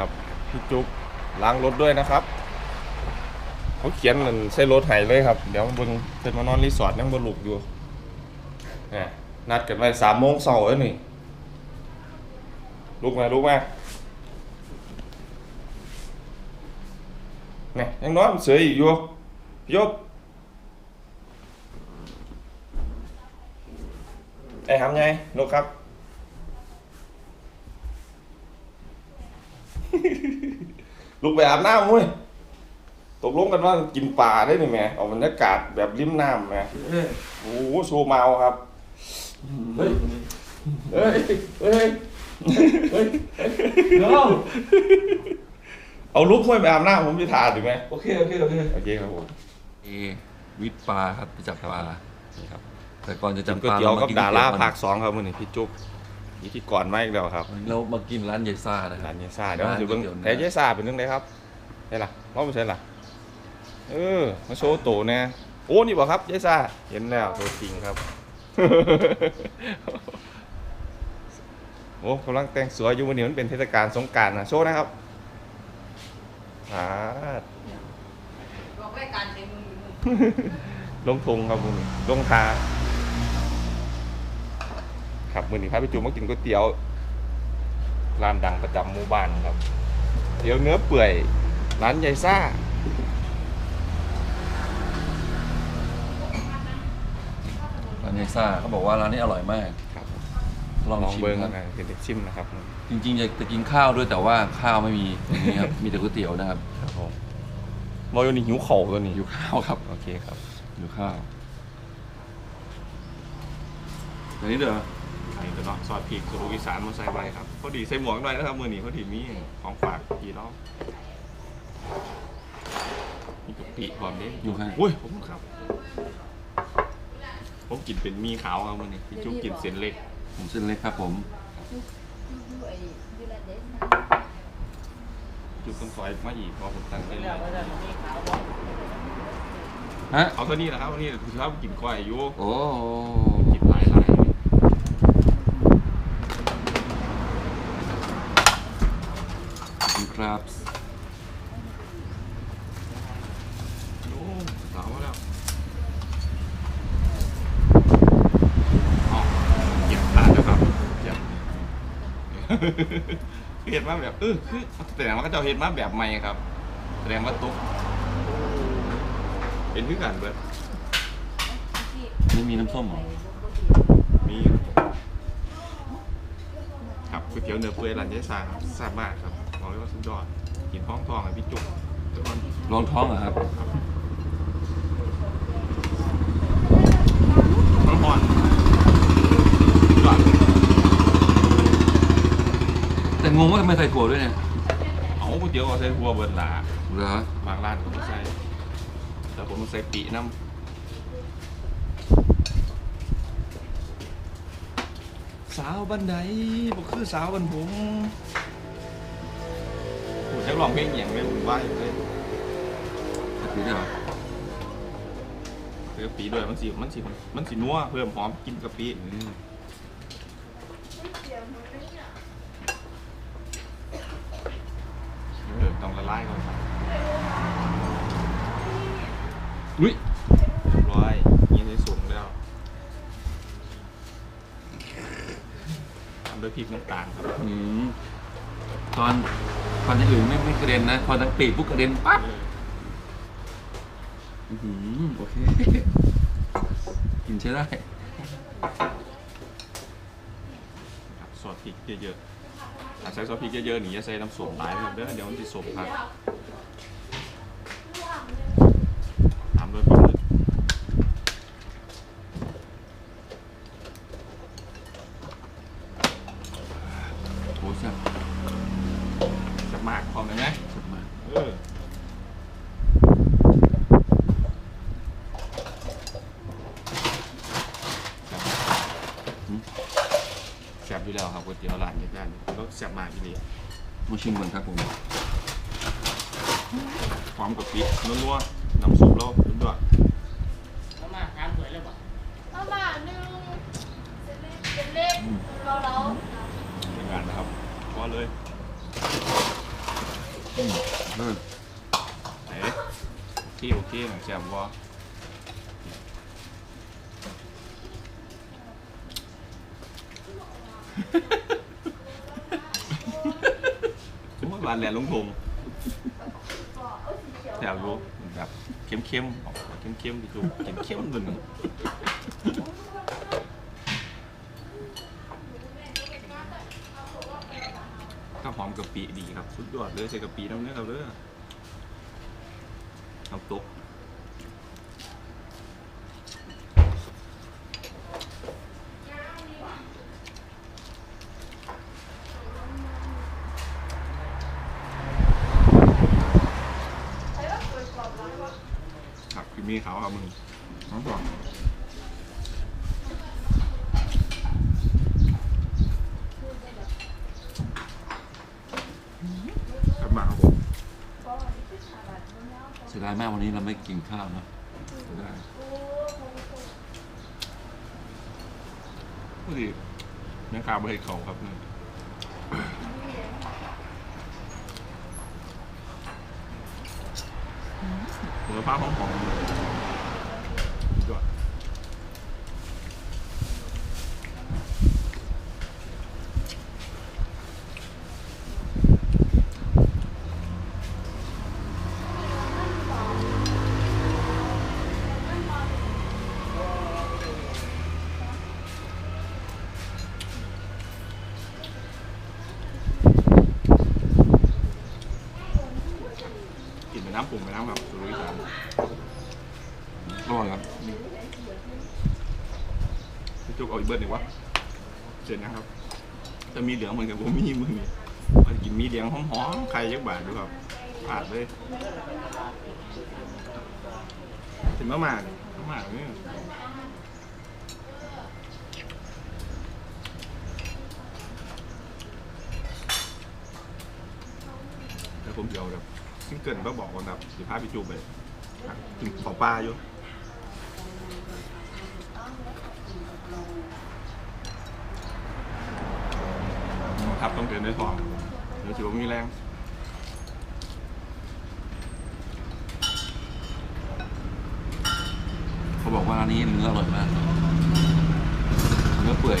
ครับพี่จุ๊บล้างรถด้วยนะครับ เขาเขียนมันใส่รถไห้เลยครับ เดี๋ยวเบิ่งเพิ่นมานอนรีสอร์ทยังบ่ลุกอยู่นี่นัดกันไว้สามโมงเช้าเอ้ยนี่ลุกมาลุกมาเนี่ยังนอนเสืออีกอยู่พี่ยบไอ้ทำไงลูกครับ ลุกไปอาบน้ำมุ้ยตกลงกันว่ากินปลาได้นี่แหม่เอาบรรยากาศแบบริมน้ำแหม่โอ้โหโชว์เมาครับ เฮ้ย เฮ้ย เฮ้ย เฮ้ยเดี๋ยวเอาลุกมุ้ยไปอาบน้ำผมจะทานถูกไหมโอเค โอเค โอเค โอเคครับผมเอวิทย์ปลาครับไปจับปลา นี่ครับ แต่ก่อนจะจับก๋วยปลาเตี๋ยวกับมดาราก๋วยเตี๋ยวภาคสองครับมื้อนี้พี่จุ๊บ พิธีกรมาอีกแล้วครับวันนี้เรามากินร้านยายซ่านะครัร้าบนเยซ่าเดี๋ยวมาร้านดูเบิ่งก๋วยเตี๋ยวเนื้อเอ้ยเยซ่าเป็นเรื่องใดครับใช่ล่ะว่าไม่ใช่ล่ะเออมาโชว์โตแน่โอ้นี่บ่ครับเยซ่าเห็นแล้วตัวจริงครับโอ้กำลังแต่งสวยอยู่วันนี้มันเป็นเทศกาลสงกรารนะโชว์นะครับอ่าบอกรายการเต็มมือมือลงทงครับมึงลงทา ครับมือนี้พาไปจูมากินก๋วยเตี๋ยวร้านดังประจำหมู่บ้านครับเตี๋ยวเนื้อเปื่อยร้านยายซ่าร้านยายซ่าเขาบอกว่าร้านนี้อร่อยมากครับลองลองชิมเบิ้งครับนะเป็นเด็กชิมนะครับจริงๆอยากจะกินข้าวด้วยแต่ว่าข้าวไม่มีอย่างนี้ครับ มีแต่ก๋วยเตี๋ยวนะครับครับผมบอยนี่หิวเข่าตัวนี้อยู่ข้าวครับโอเคครับอยู่ข้าวอันนี้เด้อ ไอ้ตัวเนาะซอสพริกสูตรอีสานมาใส่ใบครับพอดีใส่หมวกหน่อยนะครับมือนี้พอดีมีของฝากพี่น้องมีกะปิพร้อมเด้อยู่ข้างอุ้ยผมครับ ผมกินเป็นมีขาวครับมือนี้พี่จุ๊บกินเส้นเล็ก ผมเส้นเล็กครับผมดูไอ้ดูแลเด็กนะจุ๊บต้องซอยมาอีกเพราะผมตั้งใจเลยฮะเอาเท่านี้นะครับวันนี้คือชอบกินก้อยอยู่โอ้ กินหลายหลาย ขอบ คุณครับโอ้สาวมาแล้วอ๋อเก็บตาแล้วครับเก็บเห็นมาแบบเออคือแสดงว่าเขาเจ้าเห็นมาแบบใหม่ครับ แสดงว่าตุ๊กเป็นคือกันเบิดไม่มีน้ำส้มเหรอมีครับก๋วยเตี๋ยวเนื้อเปื่อยร้านยายซาครับแซ่บมากครับบอก เลยว่าสุดยอดกินท้องทองอะพี่จุ๊บทุกคนรองท้องเหรอครับ ท้องอ่อนยอดแต่งงว่าทำไมใส่ถั่วด้วยเนี่ยเอาก๋วยเตี๋ยวเอาใส่หัวเบิดหลาเหรอบางร้านก็ไม่ใส่แต่ผมใส่ปีน้ำสาวบันไดบอกคือสาวบันผม ผมจะลองเพลงอย่างเลยผมว่าอยู่เลยใส่ปีด้วยเหรอคือกะปิด้วยมันสิมันสิมันสินัวเพิ่มหอมกินกะปิเออต้องละลายก่อนครับอุ้ยเรียบร้อยยิงในสูงแล้วทำด้วยพริกน้ำตาลครับ อืมตอน ตอนอย่างอื่นไม่ไม่กระเด็นนะพอตั้งปีกปุ๊บกระเด็นปั๊บอืมโอเคกินใช้ได้ครับซอสพริกเยอะๆใช้ซอสพริกเยอะๆนี่อย่าใส่น้ำส้มหลายนะครับเด้อเดี๋ยวมันจะสมครับตามด้วยปลาหมึก โอ้แซ่บ จะมากพอไหมไหม แซ่บมาก เออแซ่บ อยู่แล้วครับก๋วยเตี๋ยวร้านนี้กันรสแซ่บมากทีเดียวมาชิมก่อนครับผมพร้อมกับพริกนัวๆน้ำซุปเราสุดยอดเอามาถามสวยเลยบอกเอามาหนึ่งเป็นเล็กเป็นเล็กเราเราในงานนะครับพอเลยเออเอ๊ะโอเคโอเคหนังแซ่บบ่ โอ้ยบานแหลนลงทงแซ่บรู้แบบเข้มๆออกเข้มๆดิจูเข้มๆหนึ่งข้าวหอมกะปิดีครับ สุดยอดเลยใส่กะปิน้ำเนื้อครับเด้อน้ำตก ครับคือ มีเขาครับมึงน้องบอกกลับมาครับผมเสียดายมากวันนี้เราไม่กินข้าวนะเสียดายพอดีแม่ค้าบริเขาครับนี่คุ ณภาพของของสุดยอด กิ น้ำปรุงไปน้ำแบบสุรุยสานอร่อยครับพี่จุกเอาอีกเบิร์ดหนึ่งวะเสร็จนะครับ จะมีเหลืองเหมือนกับผมมีมือนี่มันกินมีเหลืองหอมๆใครยักบาทดูครับผ่านเลยถึงมะหมาเนี่ยมะหมาเนี่ยแล้วผมเดียวแบบ ซิงเกิลก็บอกว่าแบบสิพาพี่จูไปกินขอปลาอยู่ครับต้องเดินด้วยทองเดี๋ยวถือว่ามีแรงเขาบอกว่าร้านนี้เนื้ออร่อยมากเนื้อเปื่อย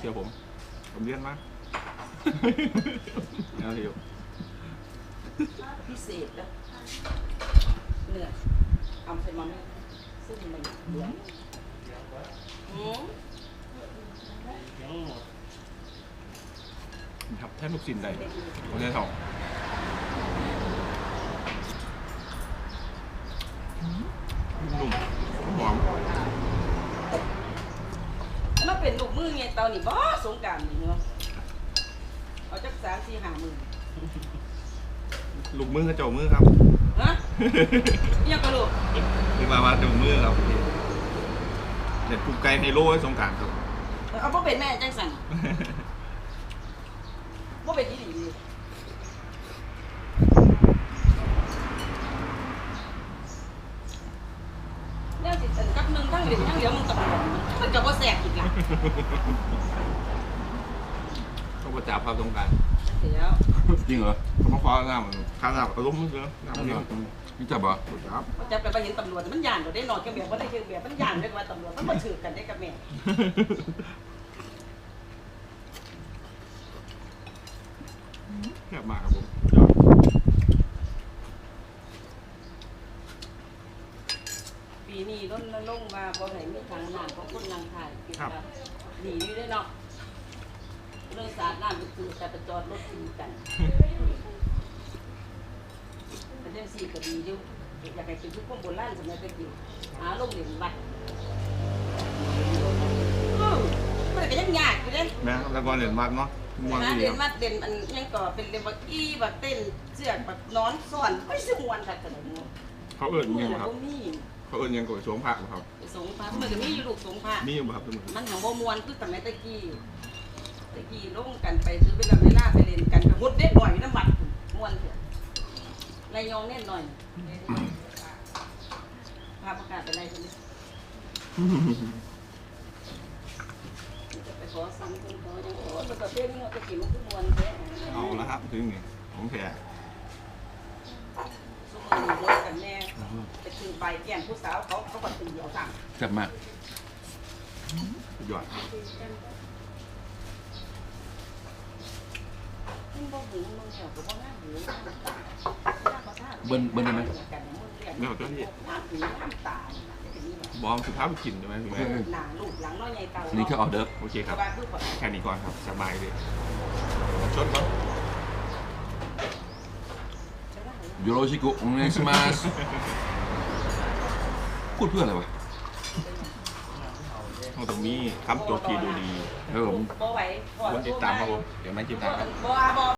ชื่อผม ผมเลี่ยนมากเอาอยู่พิเศษนะเนื้อเอาใส่มันซึ่งมันเหลืองอืมครับแทบทุกสิ่งใดผมจะสองนุ่มหอม มันเป็นลูกมือไงเตา นี่บ่สงกรารนี่เนาะเอาจักสามสี่ห้าหมื่นลูกมือกระเจ้ามือครับ ฮะอิหยังก็ลูกนี่มาว่าดูมือครับเด็ดกุ๊กไก่ไฮโลให้สงกรารครับ เอาบ่เป็นแม่จังสั่นบ่เป็นที่ดีดีแล้วสิอันกับหนึงทั้ง เหลืองทั้งเหลืองมันตำรวจมันก็บ่แสบอีกล่ะต้องประจับครับสงกรารเดี๋ยวจริงเหรอเขามาคว้าหน้ามันข้าหน้าอารมณ์มือเสือหน้ามันเดียวนี่จับเหรอครับพอจับไปไปเห็นตำรวจมันย่านก็ได้นอนกับแบบบ่ได้คือแบบมันย่านด้วยว่าตำรวจมันบ่ถือกันได้กับแม่แซ่บมากครับผมยอด ปีนี้ รณรงค์ว่าบ่ให้มีทางน้ำของคนนางไทยคือว่าดีอยู่เด้อเนาะเรื่องสาดน้ำไปคือแต่ไปจอดรถตีกันแต่เรื่องสี่ก็ดีอยู่อยากให้เป็นทุกคนโบราณสมัยตะกี้หาลงเหรียญบัตรอื้อด้แม่แล้วก็เหรียญวัดเนาะมวนนะที่เด่เดียนวมาเด่นอันยังก็เป็นเด่นบักอี้บักเต้นเสือกบักนอนซ่อนไม่สมวนค่ะแต่ละมือเขาเอิญมืยัองครับบ่มี เขาเอิญยังกดสวมผ้าครับ สงพระมือก็มีอยู่ลูกสงพระมีอยู่บ่ครับทุกคนมันหังบ่มวนคือสมัยตะกี้ตะกี้ลงกันไปซื้อเวลาเวลาไปเล่นกันไปมุดเด็ดหน่อยน้ำบัดมวนเถอะไรยองเน่นหน่อยพาประกาศไปไรคนนี้จะไปขอซ้ำคนขอยังขอมันประเภทนี้เอาตะกี้มันคือมวนแท้เอาละครับถึงนี่ของแท้ สมมือเลิกกันแน่ไปคือ ใบแก้มผู้สาวเขาเขาก็ตีเดียวสั่ง จับมากสุดยอด มันบ่หูมึงแถวก็บ่น่าหูน่าตา เบิ้ลเบิ้ลได้ไหม ไม่เอาตัวนี้น้ำหูน้ำตา บอมสุภาพกินใช่ไหมพี่แม่ หนาลูกหลังน้อยใหญ่เก่า นี่คือออเดิร์ฟโอเคครับ สบายคือแบบ แค่นี้ก่อนครับสบายเลยชดครับ よろしくお願いします พูดเพื่ออะไรวะตรงนี้คำตัวพีดูดีเออผมบ่ไหวคนติดตามครับผมเดี๋ยวไม่ติดตามครับ บ่บ่